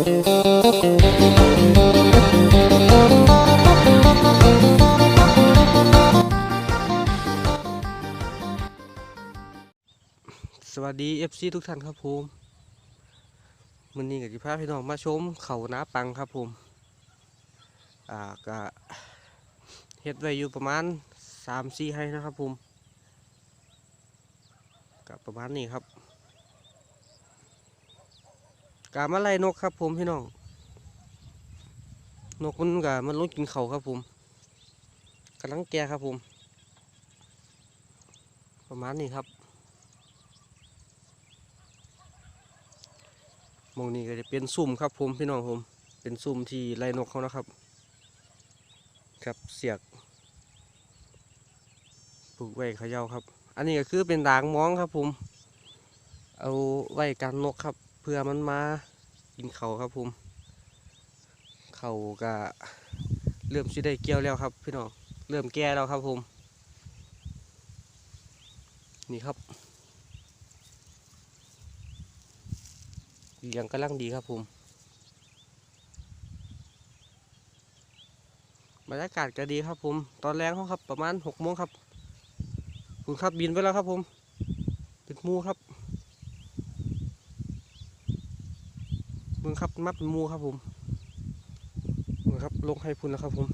สวัสดี FC ทุกท่านครับผมวันนี้กับจิพาพี่น้องมาชมเขานาปังครับผมอ่าก็เฮ็ดไว้อยู่ประมาณ3 4ให้นะครับผมกับประมาณนี้ครับ กามาไล่นกครับ ผมพี่น้อง นกมันก็มันลงกินเขาครับผมกำลังแก่ครับผม ประมาณนี้ครับมองนี้ก็จะเป็นซุ่มครับผมพี่น้องผม เป็นซุ่มที่ไล่นกเขานะครับ ครับเสียกปลูกไว้เขย่าครับ อันนี้ก็คือเป็นด่างม้องครับผม เอาไว้กันนกครับ เพื่อมันมากินเขาครับผมเขาก็เริ่มสิได้เกี่ยวแล้วครับ พี่น้องเริ่มแก่แล้วครับผมนี่ครับเลี้ยงกำลังดีครับผมบรรยากาศก็ดีครับผม ตอนแรงเขาครับประมาณหกโมงครับ คุณครับบินไปแล้วครับผม เป็นมูครับ งครับมัดมูครับผมมึงครับลงให้พุ่นแล้วครับผม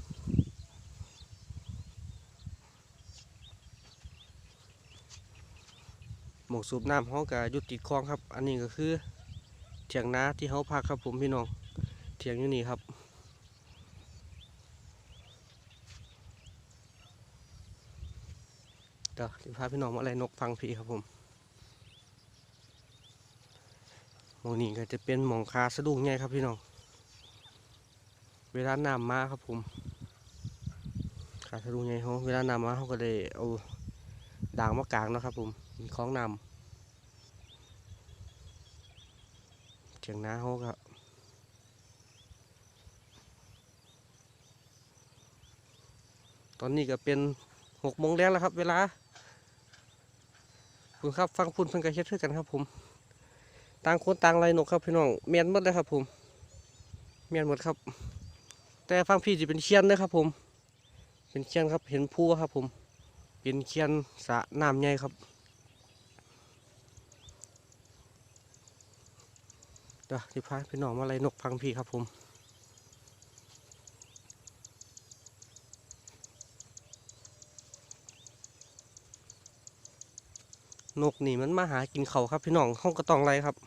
หมกสูบน้ำเขาก็อยุดติดคลองครับ อันนี้ก็คือเถียงนาที่เขาพักครับผมพี่น้องเถียงอยู่นี่ครับเดี๋ยวพาพี่น้องมาอะไรนกฟังพีครับผมห มองนี้ก็จะเป็นหมองคาสะดุ้งไงครับพี่น้อง เวลาน้ำมาครับผมคาสะดุ้งไงเขาเวลาน้ำมาเขาก็ได้เอาด่างมากางนะครับผมมีคล้องน้ำเถียงนาเขาก็ตอนนี้ก็เป็นหกโมงแล้วครับ เวลาคุณครับฟังพุ่นเพิ่นก็เฮ็ดคือกันครับผม ต่างคนต่างไรนกครับพี่น้องเมียนหมดเลยครับผมเมียนหมดครับ แต่ฟังพี่จะเป็นเคียนเด้อครับผม เป็นเคียนครับเห็นผู้ครับผม เป็นเคียนสะน้ำใหญ่ครับเดี๋ยวที่พาพี่น้องมาไล่นกฟังพี่ครับผมนกนี่มันมาหากินเขาครับพี่น้องห้องก็ต้องไล่ครับ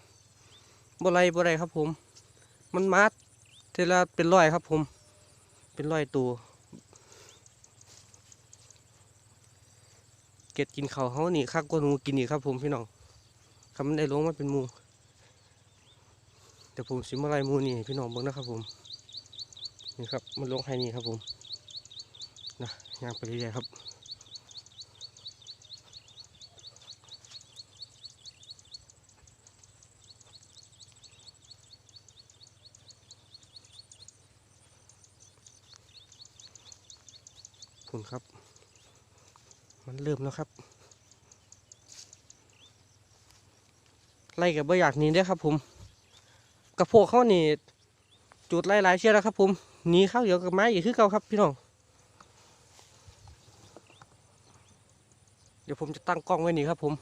บ่ไล่บ่ได้ครับผม มันมาเทละเป็นร้อยครับผม เป็นร้อยตัวเก็ดกินเขาเขานี่คักกว่าหนูกินอีกครับผมพี่น้องคำมันได้ลงมาเป็นมูเดี๋ยวผมสิมาไล่มูนี่พี่น้องเบิ่งนะครับผมนี่ครับมันลงให้นี่ครับผมนะย่างไปเรื่อยๆครับ คุณครับ มันเริ่มแล้วครับ ไล่กับบ่อยากหนีเด้อครับ ผมกับพวกเขานี่จุดหลายๆเชี่ยแล้วครับ ผมหนีเข้าเดี๋ยวกับไม้อีกคือเก่าครับ พี่น้องเดี๋ยวผมจะตั้งกล้องไว้นี่ครับ ผม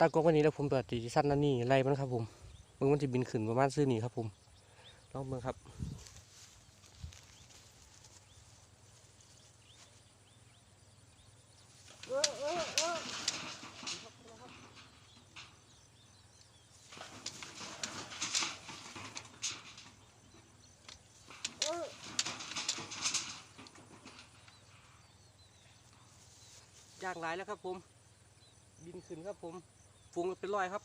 ตั้งกล้องไว้นี่แล้วผมเปิดตีสั้นนั่นนี่ไล่มันครับ ผมมึงมันจะบินขึ้นประมาณซื้อนี่ครับ ผมลองเบิ่งครับ ย่างหลายแล้วครับผม บินขึ้นครับผมฟูงเป็นรอยครับ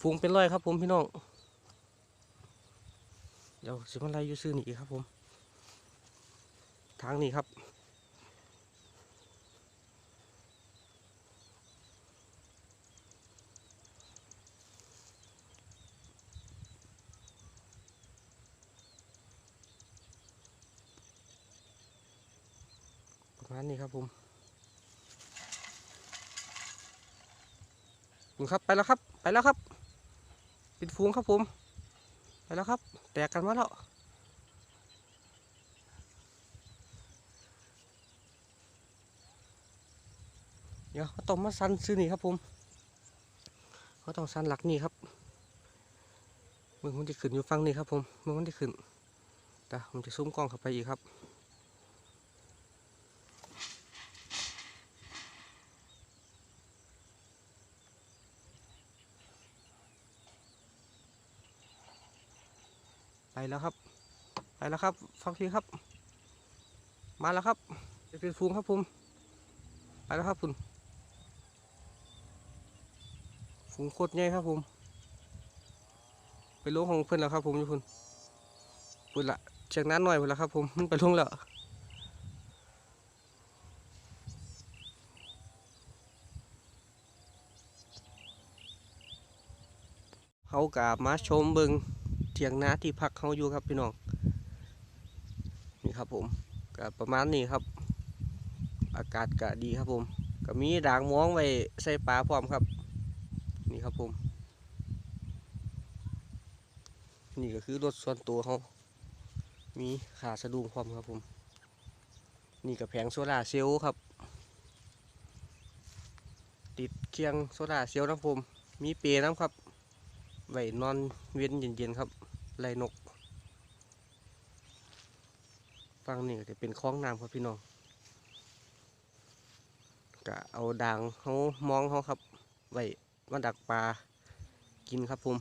ฟูงเป็นรอยครับผมพี่น้อง เดี๋ยวสิมันไรอยู่ซื้อนี่ครับผม ทางนี้ครับ มานี้ครับผมคุณครับไปแล้วครับ ไปแล้วครับเป็นฟูงครับผม ไปแล้วครับ แตกกันมาแล้วเดี๋ยวเขาต้องมาซันซื้อนี่ครับผมเขาต้องซันหลักนี่ครับมึงมันจะขึ้นอยู่ฟังนี่ครับผมมึงมันจะขึ้นแต่ผมจะซูมกล้องเข้าไปอีกครับ แล้วครับ ไปแล้วครับฟังทีครับ มาแล้วครับเป็นฟูงครับผมไปแล้วครับคุณฝูงโคตรใหญ่ครับผมไปลงของเพื่อนแล้วครับผมอยู่คุณปุ่นละเชียงน้าหน่อยพุ่นละครับผมมันไปลงแล้วเขากามาชมเบิง เทียงนาที่พักเขาอยู่ครับพี่น้องนี่ครับผมก็ประมาณนี้ครับ อากาศก็ดีครับผม ก็มีด่างม้องไว้ใส่ปลาพร้อมครับ นี่ครับผม นี่ก็คือรถส่วนตัวเขามีขาสะดุ้งพร้อมครับผม นี่กับแผงโซลาเซลล์ครับ ติดเคียงโซลาเซลล์นะผม มีเปรน้ำครับไว้นอนเวียนเย็นๆครับ ไล่นกฟังนี่ก็จะเป็นคลองน้ำครับพี่น้องก็เอาด่างเขามองเขาครับไว้มาดักปลากินครับผม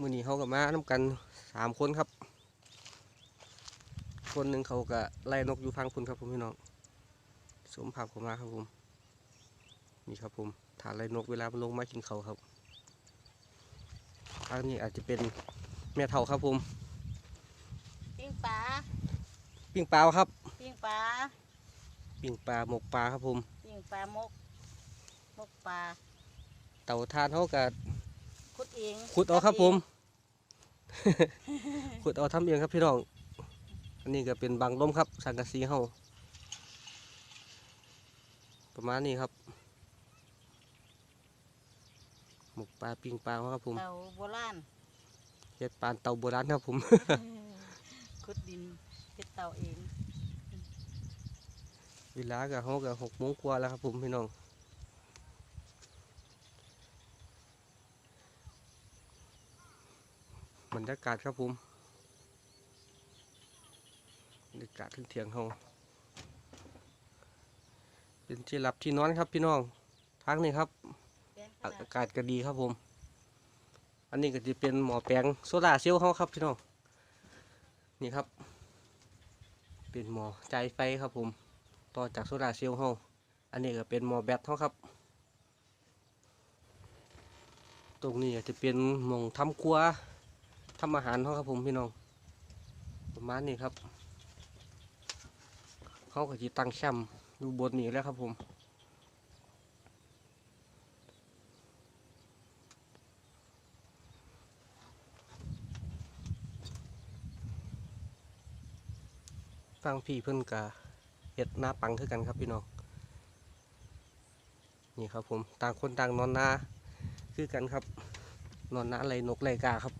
มือนี้เขากับมาน้ำกันสามคนครับ คนหนึ่งเขาก็ไล่นกอยู่ฟังคุณครับผมพี่น้องสมผักผมมาครับผม นี่ครับผมฐานไล่นกเวลามันลงมากินเขาวครับอันนี้อาจจะเป็นแม่เท่าครับผมปิ้งปลาปิ้งปลาครับปิ้งปลาปิ้งปลาหมกปลาครับผมปิ้งปลามกมกปลาเต่าทานเขาก็ขุดเองขุดเอาครับผมขุดเอาทำเองครับพี่น้องอันนี้ก็เป็นบางลมครับสังกะสีเฮาประมาณนี้ครับ หมกปลาปิ้งปลาเขาครับผมเต่าโบราณเฮ็ดปลาเต่าโบราณครับผม ขุดดินเฮ็ดเต่าเองเวลากับเขากับหกโมงกว่าแล้วครับผมพี่น้องบรรยากาศครับผมบรรยากาศที่เถียงเขาเป็นที่หลับที่นอนครับพี่น้องทางนี้ครับเป็นข อากาศก็ดีครับผม อันนี้ก็จะเป็นหมอแปลงโซลาเซลล์เขาครับพี่น้องนี่ครับ เป็นหมอใจายไฟครับผม ต่อจากโซลาเซลล์เขาอันนี้ก็เป็นหมอแบตเขาครับ ตรงนี้ก็จะเป็นหมองทำครัวทำอาหารเขาครับผมพี่น้อง ประมาณนี้ครับเขาก็จะตั้งแคมป์อยู่บนนี้แล้วครับผม ฟังพี่เพิ่นกะเห็ดหน้าปังคือกันครับพี่น้อง นี่ครับผม ต่างคนต่างนอนนา คือกันครับ นอนนาไรนกไรกาครับ